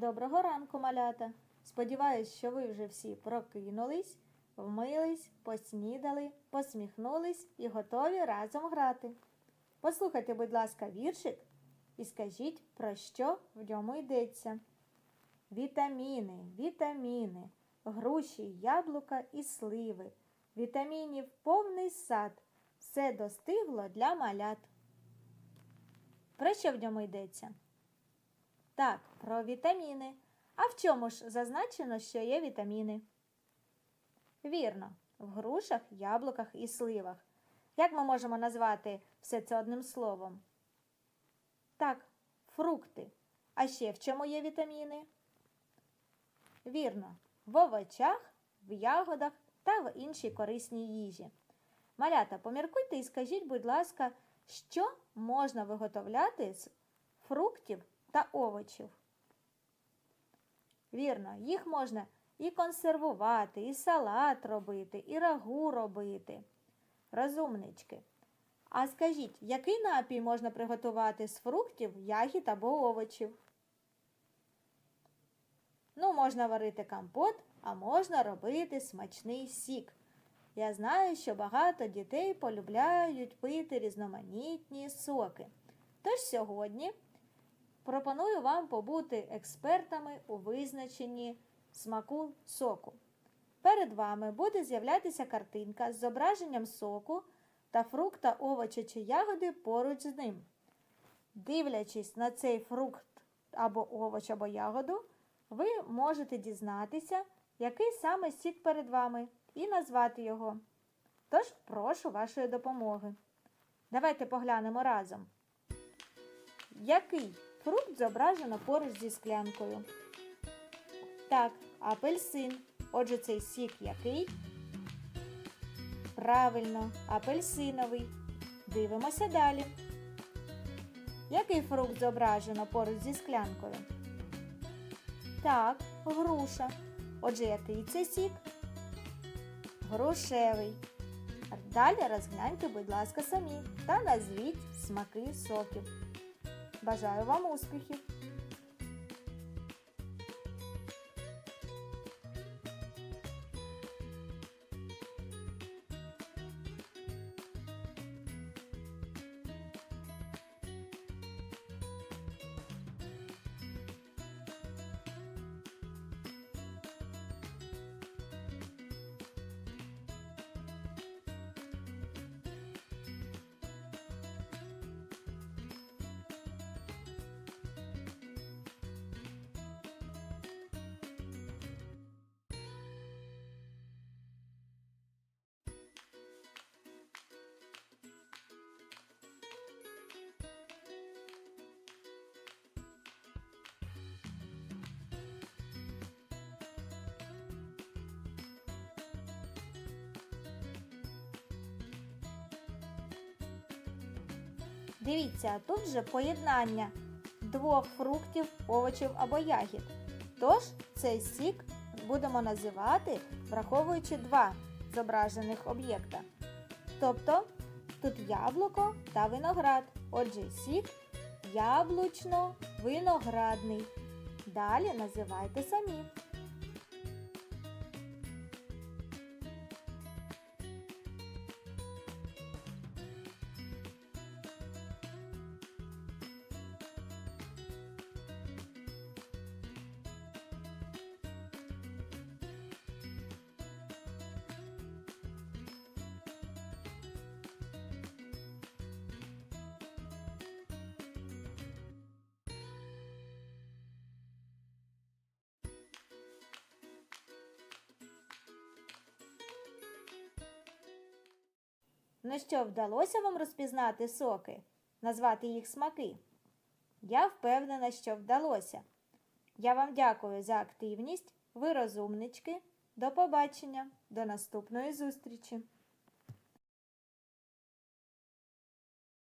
Доброго ранку, малята! Сподіваюсь, що ви вже всі прокинулись, вмились, поснідали, посміхнулись і готові разом грати. Послухайте, будь ласка, віршик і скажіть, про що в ньому йдеться. Вітаміни, вітаміни, груші, яблука і сливи. Вітамінів повний сад. Все достигло для малят. Про що в ньому йдеться? Так, про вітаміни. А в чому ж зазначено, що є вітаміни? Вірно, в грушах, яблуках і сливах. Як ми можемо назвати все це одним словом? Так, фрукти. А ще в чому є вітаміни? Вірно, в овочах, в ягодах та в іншій корисній їжі. Малята, поміркуйте і скажіть, будь ласка, що можна виготовляти з фруктів та овочів? Вірно, їх можна і консервувати, і салат робити, і рагу робити. Розумнички. А скажіть, який напій можна приготувати з фруктів, ягід або овочів? Ну, можна варити компот, а можна робити смачний сік. Я знаю, що багато дітей полюбляють пити різноманітні соки. Тож сьогодні пропоную вам побути експертами у визначенні смаку соку. Перед вами буде з'являтися картинка з зображенням соку та фрукта, овоча чи ягоди поруч з ним. Дивлячись на цей фрукт або овоч, або ягоду, ви можете дізнатися, який саме сік перед вами, і назвати його. Тож прошу вашої допомоги. Давайте поглянемо разом. Який фрукт зображено поруч зі склянкою? Так, апельсин. Отже, цей сік який? Правильно, апельсиновий. Дивимося далі. Який фрукт зображено поруч зі склянкою? Так, груша. Отже, який це сік? Грушевий. Далі розгляньте, будь ласка, самі та назвіть смаки соків. Бажаю вам успіхів! Дивіться, тут же поєднання двох фруктів, овочів або ягід. Тож цей сік будемо називати, враховуючи два зображених об'єкта. Тобто тут яблуко та виноград. Отже, сік яблучно-виноградний. Далі називайте самі. Ну що, вдалося вам розпізнати соки, назвати їх смаки? Я впевнена, що вдалося. Я вам дякую за активність. Ви розумнички. До побачення, до наступної зустрічі!